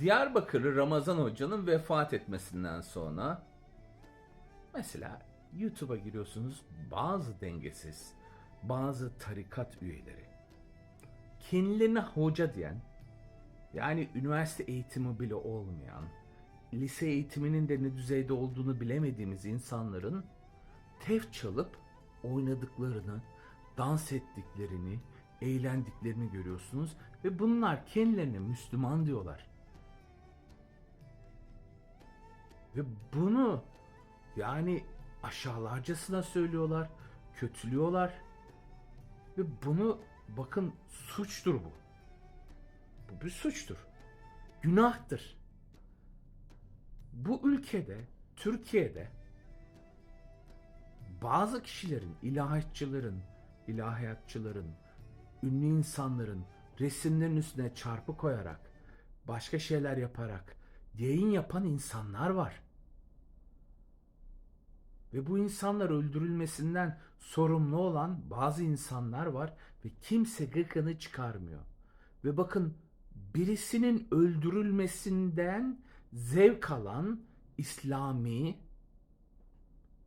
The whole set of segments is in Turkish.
Diyarbakırlı Ramazan Hoca'nın vefat etmesinden sonra mesela YouTube'a giriyorsunuz bazı dengesiz, bazı tarikat üyeleri kendilerine hoca diyen yani üniversite eğitimi bile olmayan, lise eğitiminin de ne düzeyde olduğunu bilemediğimiz insanların tef çalıp oynadıklarını, dans ettiklerini, eğlendiklerini görüyorsunuz ve bunlar kendilerine Müslüman diyorlar. Ve bunu yani aşağılarcasına söylüyorlar, kötülüyorlar. Ve bunu bakın suçtur bu. Bu bir suçtur. Günahtır. Bu ülkede, Türkiye'de bazı kişilerin, ilahiyatçıların, ilahiyatçıların, ünlü insanların resimlerin üstüne çarpı koyarak, başka şeyler yaparak yayın yapan insanlar var. Ve bu insanlar öldürülmesinden sorumlu olan bazı insanlar var ve kimse gıkını çıkarmıyor. Ve bakın birisinin öldürülmesinden zevk alan İslami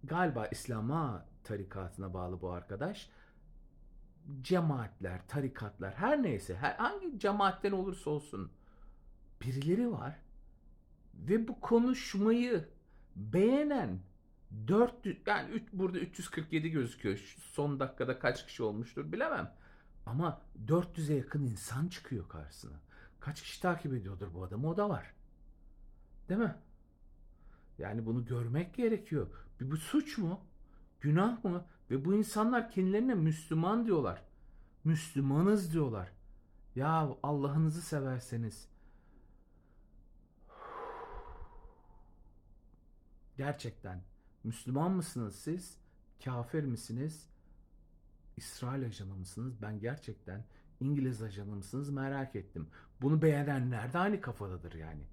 galiba İslam'a tarikatına bağlı bu arkadaş cemaatler, tarikatlar her neyse her, hangi cemaatten olursa olsun birileri var ve bu konuşmayı beğenen 400 yani üç- burada 347 gözüküyor. Şu son dakikada kaç kişi olmuştur bilemem. Ama 400'e yakın insan çıkıyor karşısına. Kaç kişi takip ediyordur bu adamı o da var. Değil mi? Yani bunu görmek gerekiyor. Bir bu suç mu? Günah mı? Ve bu insanlar kendilerine Müslüman diyorlar. Müslümanız diyorlar. Ya Allah'ınızı severseniz gerçekten Müslüman mısınız siz? Kafir misiniz? İsrail ajanı mısınız? Ben gerçekten İngiliz ajanı mısınız merak ettim. Bunu beğenenler de aynı kafadadır yani.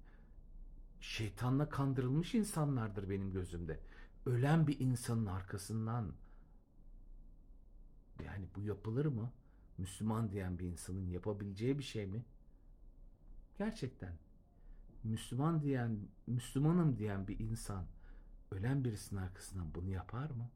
Şeytanla kandırılmış insanlardır benim gözümde. Ölen bir insanın arkasından yani bu yapılır mı? Müslüman diyen bir insanın yapabileceği bir şey mi? Gerçekten. Müslüman diyen, Müslümanım diyen bir insan ölen birisinin arkasından bunu yapar mı?